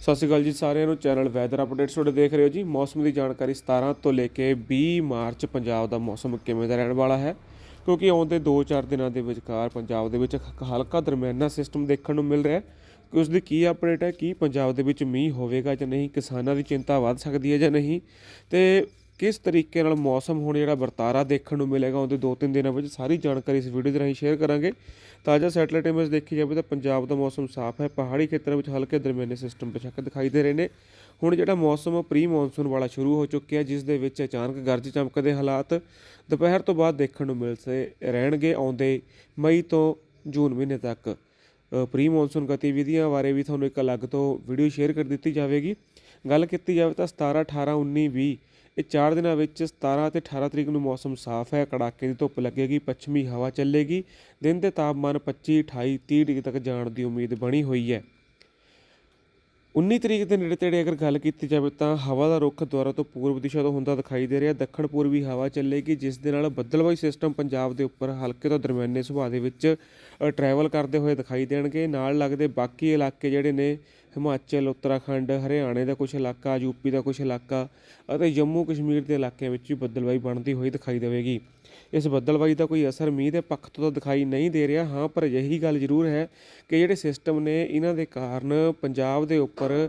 ਸਤਿ ਸ਼੍ਰੀ ਅਕਾਲ ਜੀ ਸਾਰਿਆਂ ਨੂੰ। ਚੈਨਲ ਵੈਦਰ ਅਪਡੇਟਸ ਤੁਹਾਡੇ ਦੇਖ ਰਹੇ ਹੋ ਜੀ। ਮੌਸਮ ਦੀ ਜਾਣਕਾਰੀ 17 ਤੋਂ ਲੈ ਕੇ 20 ਮਾਰਚ ਪੰਜਾਬ ਦਾ ਮੌਸਮ ਕਿਵੇਂ ਦਾ ਰਹਿਣ ਵਾਲਾ ਹੈ? ਕਿਉਂਕਿ ਆਉਂਦੇ 2-4 ਦਿਨਾਂ ਦੇ ਵਿਚਕਾਰ ਪੰਜਾਬ ਦੇ ਵਿੱਚ ਹਲਕਾ ਦਰਮਿਆਨਾ ਸਿਸਟਮ ਦੇਖਣ ਨੂੰ ਮਿਲ ਰਿਹਾ ਹੈ। ਕਿ ਉਸ ਦੀ ਕੀ ਅਪਡੇਟ ਹੈ? ਕੀ ਪੰਜਾਬ ਦੇ ਵਿੱਚ ਮੀਂਹ ਹੋਵੇਗਾ ਜਾਂ ਨਹੀਂ? ਕਿਸਾਨਾਂ ਦੀ ਚਿੰਤਾ ਵੱਧ ਸਕਦੀ ਹੈ ਜਾਂ ਨਹੀਂ? ਤੇ ਕਿਸ ਤਰੀਕੇ ਨਾਲ ਮੌਸਮ ਹੁਣ ਜਿਹੜਾ ਵਰਤਾਰਾ ਦੇਖਣ ਨੂੰ ਮਿਲੇਗਾ ਉਹਦੇ 2-3 ਦਿਨਾਂ ਵਿੱਚ ਸਾਰੀ ਜਾਣਕਾਰੀ ਇਸ ਵੀਡੀਓ ਦੇ ਰਾਹੀਂ ਸ਼ੇਅਰ ਕਰਾਂਗੇ। ਤਾਜ਼ਾ ਸੈਟਲਾਈਟ ਇਮੇਜ ਦੇਖੀ ਜਾਵੇ ਤਾਂ ਪੰਜਾਬ ਦਾ ਮੌਸਮ ਸਾਫ਼ ਹੈ, ਪਹਾੜੀ ਖੇਤਰਾਂ ਵਿੱਚ ਹਲਕੇ ਦਰਮਿਆਨੇ ਸਿਸਟਮ ਬੇਸ਼ੱਕ ਦਿਖਾਈ ਦੇ ਰਹੇ ਨੇ। ਹੁਣ ਜਿਹੜਾ ਮੌਸਮ ਪ੍ਰੀ ਮੌਨਸੂਨ ਵਾਲਾ ਸ਼ੁਰੂ ਹੋ ਚੁੱਕਿਆ ਜਿਸ ਦੇ ਵਿੱਚ ਅਚਾਨਕ ਗਰਜ ਚਮਕ ਦੇ ਹਾਲਾਤ ਦੁਪਹਿਰ ਤੋਂ ਬਾਅਦ ਦੇਖਣ ਨੂੰ ਮਿਲ ਸੇ ਰਹਿਣਗੇ ਆਉਂਦੇ ਮਈ ਤੋਂ ਜੂਨ ਮਹੀਨੇ ਤੱਕ। ਪ੍ਰੀ ਮੌਨਸੂਨ ਗਤੀਵਿਧੀਆਂ ਬਾਰੇ ਵੀ ਤੁਹਾਨੂੰ ਇੱਕ ਅਲੱਗ ਤੋਂ ਵੀਡੀਓ ਸ਼ੇਅਰ ਕਰ ਦਿੱਤੀ ਜਾਵੇਗੀ। ਗੱਲ ਕੀਤੀ ਜਾਵੇ ਤਾਂ 17 18 19 20 ਇਹ ਚਾਰ ਦਿਨਾਂ ਵਿੱਚ 17 ਅਤੇ 18 ਤਰੀਕ ਨੂੰ ਮੌਸਮ ਸਾਫ਼ ਹੈ। ਕੜਾਕੇ ਦੀ ਧੁੱਪ ਲੱਗੇਗੀ, ਪੱਛਮੀ ਹਵਾ ਚੱਲੇਗੀ। ਦਿਨ ਦੇ ਤਾਪਮਾਨ 25 28 30 ਡਿਗਰੀ ਤੱਕ ਜਾਣ ਦੀ ਉਮੀਦ ਬਣੀ ਹੋਈ ਹੈ। 19 ਤਰੀਕ ਦੇ ਨੇੜੇ ਤੇੜੇ ਅਗਰ ਗੱਲ ਕੀਤੀ ਜਾਵੇ ਤਾਂ ਹਵਾ ਦਾ ਰੁੱਖ ਦੁਆਰਾ ਤੋਂ ਪੂਰਬ ਦਿਸ਼ਾ ਤੋਂ ਹੁੰਦਾ ਦਿਖਾਈ ਦੇ ਰਿਹਾ। ਦੱਖਣ ਪੂਰਬੀ ਹਵਾ ਚੱਲੇਗੀ, ਜਿਸ ਦੇ ਨਾਲ ਬੱਦਲਵਾਈ ਸਿਸਟਮ ਪੰਜਾਬ ਦੇ ਉੱਪਰ ਹਲਕੇ ਤੋਂ ਦਰਮਿਆਨੇ ਸੁਭਾਅ ਦੇ ਵਿੱਚ ਟਰੈਵਲ ਕਰਦੇ ਹੋਏ ਦਿਖਾਈ ਦੇਣਗੇ। ਨਾਲ ਲੱਗਦੇ ਬਾਕੀ ਇਲਾਕੇ ਜਿਹੜੇ ਨੇ ਹਿਮਾਚਲ, ਉੱਤਰਾਖੰਡ, ਹਰਿਆਣੇ ਦਾ ਕੁਛ ਇਲਾਕਾ ਯੂਪੀ ਦਾ ਕੁਛ ਇਲਾਕਾ ਅਤੇ ਜੰਮੂ ਕਸ਼ਮੀਰ ਦੇ ਇਲਾਕਿਆਂ ਵਿੱਚ ਵੀ ਬੱਦਲਵਾਈ ਬਣਦੀ ਹੋਈ ਦਿਖਾਈ ਦੇਵੇਗੀ। ਇਸ ਬੱਦਲਵਾਈ ਦਾ ਕੋਈ ਅਸਰ ਮੀਂਹ ਦੇ ਪੱਖ ਤੋਂ ਤਾਂ ਦਿਖਾਈ ਨਹੀਂ ਦੇ ਰਿਹਾ। ਹਾਂ, ਪਰ ਅਜਿਹੀ ਗੱਲ ਜ਼ਰੂਰ ਹੈ ਕਿ ਜਿਹੜੇ ਸਿਸਟਮ ਨੇ, ਇਹਨਾਂ ਦੇ ਕਾਰਨ ਪੰਜਾਬ ਦੇ ਉੱਪਰ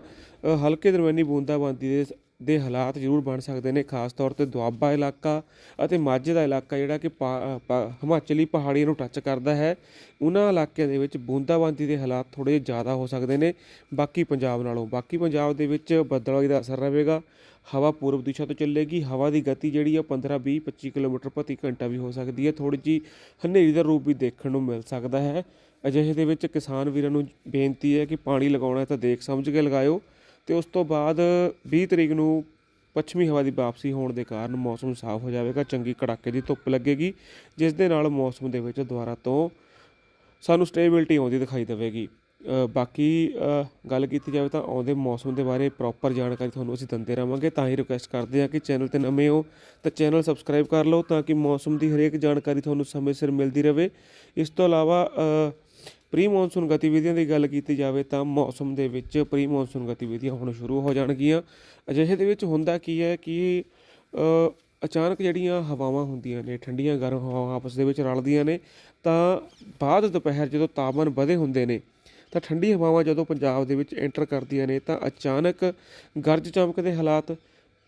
ਹਲਕੇ ਦਰਮਿਆਨੀ ਬੂੰਦਾਬਾਂਦੀ ਦੇ ਦੇ ਹਾਲਾਤ ਜ਼ਰੂਰ ਬਣ ਸਕਦੇ ਨੇ, ਖਾਸ ਤੌਰ ਤੇ ਦੁਆਬਾ ਇਲਾਕਾ ਅਤੇ ਮਾਝੇ ਦਾ ਇਲਾਕਾ ਜਿਹੜਾ ਕਿ ਪਾ- ਹਿਮਾਚਲੀ ਪਹਾੜੀਆਂ ਨੂੰ ਟੱਚ ਕਰਦਾ ਹੈ। ਉਹਨਾਂ ਇਲਾਕਿਆਂ ਦੇ ਵਿੱਚ ਬੂੰਦਾਬਾਂਦੀ ਦੇ ਹਾਲਾਤ ਥੋੜੇ ਜ਼ਿਆਦਾ ਹੋ ਸਕਦੇ ਨੇ। ਬਾਕੀ ਪੰਜਾਬ ਨਾਲੋਂ, ਬਾਕੀ ਪੰਜਾਬ ਦੇ ਵਿੱਚ ਬੱਦਲਵਾਈ ਦਾ ਅਸਰ ਰਹੇਗਾ। ਹਵਾ ਪੂਰਬ ਦਿਸ਼ਾ ਤੋਂ ਚੱਲੇਗੀ। ਹਵਾ ਦੀ ਗਤੀ ਜਿਹੜੀ ਆ 15 20 25 ਕਿਲੋਮੀਟਰ ਪ੍ਰਤੀ ਘੰਟਾ ਵੀ ਹੋ ਸਕਦੀ ਹੈ। ਥੋੜੀ ਜੀ ਹਨੇਰੀ ਦਾ ਰੂਪ ਵੀ ਦੇਖਣ ਨੂੰ ਮਿਲ ਸਕਦਾ ਹੈ। ਅਜਿਹੇ ਦੇ ਵਿੱਚ ਕਿਸਾਨ ਵੀਰਾਂ ਨੂੰ ਬੇਨਤੀ ਹੈ ਕਿ ਪਾਣੀ ਲਗਾਉਣਾ ਤਾਂ ਦੇਖ ਸਮਝ ਕੇ ਲਗਾਇਓ। ਅਤੇ ਉਸ ਤੋਂ ਬਾਅਦ ਵੀਹ ਤਰੀਕ ਨੂੰ ਪੱਛਮੀ ਹਵਾ ਦੀ ਵਾਪਸੀ ਹੋਣ ਦੇ ਕਾਰਨ ਮੌਸਮ ਸਾਫ਼ ਹੋ ਜਾਵੇਗਾ, ਚੰਗੀ ਕੜਾਕੇ ਦੀ ਧੁੱਪ ਲੱਗੇਗੀ, ਜਿਸ ਦੇ ਨਾਲ ਮੌਸਮ ਦੇ ਵਿੱਚ ਦੁਬਾਰਾ ਤੋਂ ਸਾਨੂੰ ਸਟੇਬਿਲਟੀ ਆਉਂਦੀ ਦਿਖਾਈ ਦੇਵੇਗੀ। ਬਾਕੀ ਗੱਲ ਕੀਤੀ ਜਾਵੇ ਤਾਂ ਆਉਂਦੇ ਮੌਸਮ ਦੇ ਬਾਰੇ ਪ੍ਰੋਪਰ ਜਾਣਕਾਰੀ ਤੁਹਾਨੂੰ ਅਸੀਂ ਦਿੰਦੇ ਰਹਾਂਗੇ। ਤਾਂ ਹੀ ਰਿਕੁਐਸਟ ਕਰਦੇ ਹਾਂ ਕਿ ਚੈਨਲ ਤੇ ਨਵੇਂ ਹੋ ਤਾਂ ਚੈਨਲ ਸਬਸਕ੍ਰਾਈਬ ਕਰ ਲਓ ਤਾਂ ਕਿ ਮੌਸਮ ਦੀ ਹਰੇਕ ਜਾਣਕਾਰੀ ਤੁਹਾਨੂੰ ਸਮੇਂ ਸਿਰ ਮਿਲਦੀ ਰਹੇ। ਇਸ ਤੋਂ ਇਲਾਵਾ ਪ੍ਰੀ ਮੌਨਸੂਨ ਗਤੀਵਿਧੀਆਂ ਦੀ ਗੱਲ ਕੀਤੀ ਜਾਵੇ ਤਾਂ ਮੌਸਮ ਦੇ ਵਿੱਚ ਪ੍ਰੀ ਮੌਨਸੂਨ ਗਤੀਵਿਧੀਆਂ ਹੁਣ ਸ਼ੁਰੂ ਹੋ ਜਾਣਗੀਆਂ। ਅਜਿਹੇ ਦੇ ਵਿੱਚ ਹੁੰਦਾ ਕੀ ਹੈ ਕਿ ਅਚਾਨਕ ਜਿਹੜੀਆਂ ਹਵਾਵਾਂ ਹੁੰਦੀਆਂ ਨੇ, ਠੰਡੀਆਂ ਗਰਮ ਹਵਾਵਾਂ ਆਪਸ ਦੇ ਵਿੱਚ ਰਲਦੀਆਂ ਨੇ, ਤਾਂ ਬਾਅਦ ਦੁਪਹਿਰ ਜਦੋਂ ਤਾਪਮਾਨ ਵਧੇ ਹੁੰਦੇ ਨੇ, ਤਾਂ ਠੰਡੀ ਹਵਾਵਾਂ ਜਦੋਂ ਪੰਜਾਬ ਦੇ ਵਿੱਚ ਐਂਟਰ ਕਰਦੀਆਂ ਨੇ, ਤਾਂ ਅਚਾਨਕ ਗਰਜ ਚਮਕ ਦੇ ਹਾਲਾਤ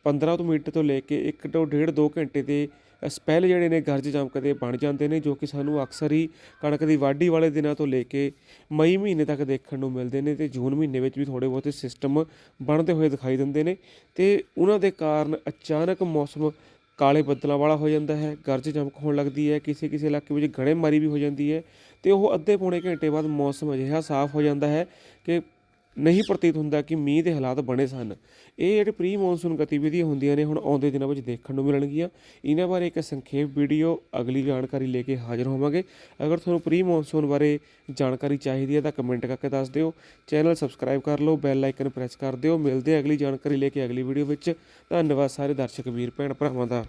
15 ਤੋਂ ਮੀਟਰ ਤੋਂ ਲੈ ਕੇ 1 ਤੋਂ ਡੇਢ 2 ਘੰਟੇ ਦੇ ਸਪੈਲ ਜਿਹੜੇ ਨੇ ਗਰਜ ਜਮਕ ਦੇ ਬਣ ਜਾਂਦੇ ਨੇ, ਜੋ ਕਿ ਸਾਨੂੰ ਅਕਸਰ ਹੀ ਕਣਕ ਦੀ ਵਾਢੀ ਵਾਲੇ ਦਿਨਾਂ ਤੋਂ ਲੈ ਕੇ ਮਈ ਮਹੀਨੇ ਤੱਕ ਦੇਖਣ ਨੂੰ ਮਿਲਦੇ ਨੇ ਤੇ ਜੂਨ ਮਹੀਨੇ ਵਿੱਚ ਵੀ ਥੋੜੇ ਬਹੁਤੇ ਸਿਸਟਮ ਬਣਦੇ ਹੋਏ ਦਿਖਾਈ ਦਿੰਦੇ ਨੇ। ਤੇ ਉਹਨਾਂ ਦੇ ਕਾਰਨ ਅਚਾਨਕ ਮੌਸਮ ਕਾਲੇ ਬੱਦਲਾਂ ਵਾਲਾ ਹੋ ਜਾਂਦਾ ਹੈ ਗਰਜ ਚਮਕ ਹੋਣ ਲੱਗਦੀ ਹੈ, ਕਿਸੇ ਕਿਸੇ ਇਲਾਕੇ ਵਿੱਚ ਗੜੇਮਾਰੀ ਵੀ ਹੋ ਜਾਂਦੀ ਹੈ ਤੇ ਉਹ ਅੱਧੇ ਪੌਣੇ ਘੰਟੇ ਬਾਅਦ ਮੌਸਮ ਅਜਿਹਾ ਸਾਫ਼ ਹੋ ਜਾਂਦਾ ਹੈ ਕਿ ਨਹੀਂ ਪ੍ਰਤੀਤ ਹੁੰਦਾ ਕਿ ਮੀਂਹ ਦੇ ਹਾਲਾਤ ਬਣੇ ਸਨ। ਇਹ ਜਿਹੜੇ ਪ੍ਰੀ ਮੌਨਸੂਨ ਗਤੀਵਿਧੀਆਂ ਹੁੰਦੀਆਂ ਨੇ, ਹੁਣ ਆਉਂਦੇ ਦਿਨਾਂ ਵਿੱਚ ਦੇਖਣ ਨੂੰ ਮਿਲਣਗੀਆਂ। ਇਹਨਾਂ ਬਾਰੇ ਇੱਕ ਸੰਖੇਪ ਵੀਡੀਓ ਅਗਲੀ ਜਾਣਕਾਰੀ ਲੈ ਕੇ ਹਾਜ਼ਰ ਹੋਵਾਂਗੇ। ਅਗਰ ਤੁਹਾਨੂੰ ਪ੍ਰੀ ਮੌਨਸੂਨ ਬਾਰੇ ਜਾਣਕਾਰੀ ਚਾਹੀਦੀ ਹੈ ਤਾਂ ਕਮੈਂਟ ਕਰਕੇ ਦੱਸ ਦਿਓ। ਚੈਨਲ ਸਬਸਕ੍ਰਾਈਬ ਕਰ ਲਓ, ਬੈਲ ਆਈਕਨ ਪ੍ਰੈਸ ਕਰ ਦਿਓ। ਮਿਲਦੇ ਅਗਲੀ ਜਾਣਕਾਰੀ ਲੈ ਕੇ ਅਗਲੀ ਵੀਡੀਓ ਵਿੱਚ। ਧੰਨਵਾਦ ਸਾਰੇ ਦਰਸ਼ਕ, ਵੀਰ, ਭੈਣ, ਭਰਾਵਾਂ ਦਾ।